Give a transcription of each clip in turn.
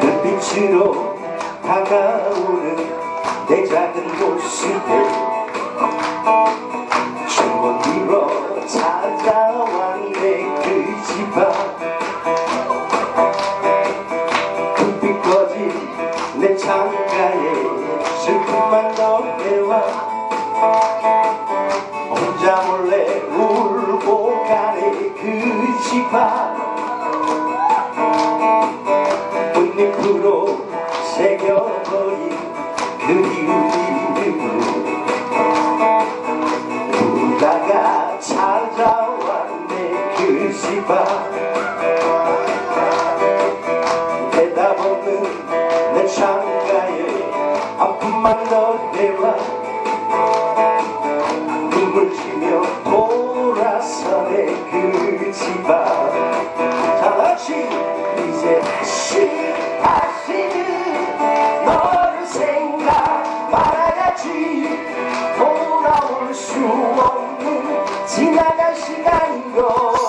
눈빛으로 다가오는 내 작은 모습을 너내와 혼자 몰래 울고 가네 그 집안. 꽃잎으로 새겨버린 지며 돌아서네 그 집안. 다 같이 이제 다시 다시는 너를 생각 말아야지. 돌아올 수 없는 지나간 시간인 걸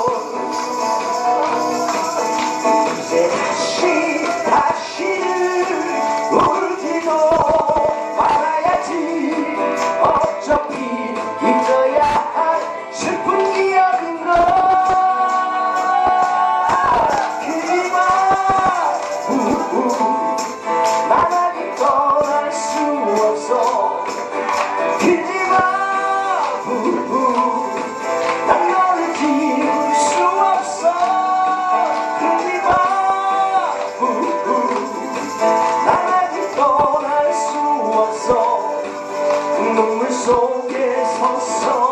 속에 서서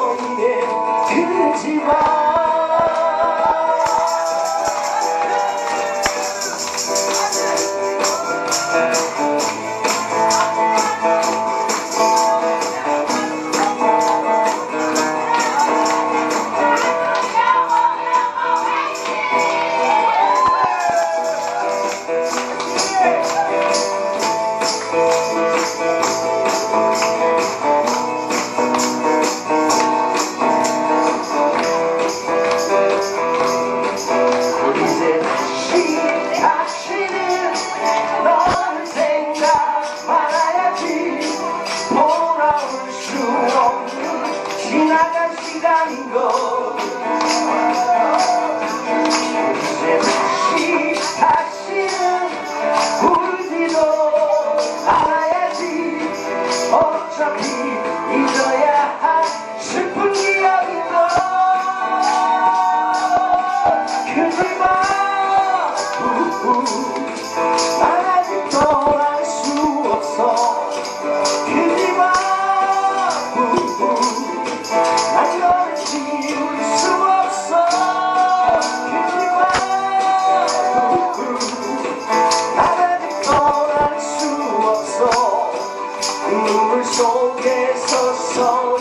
soul.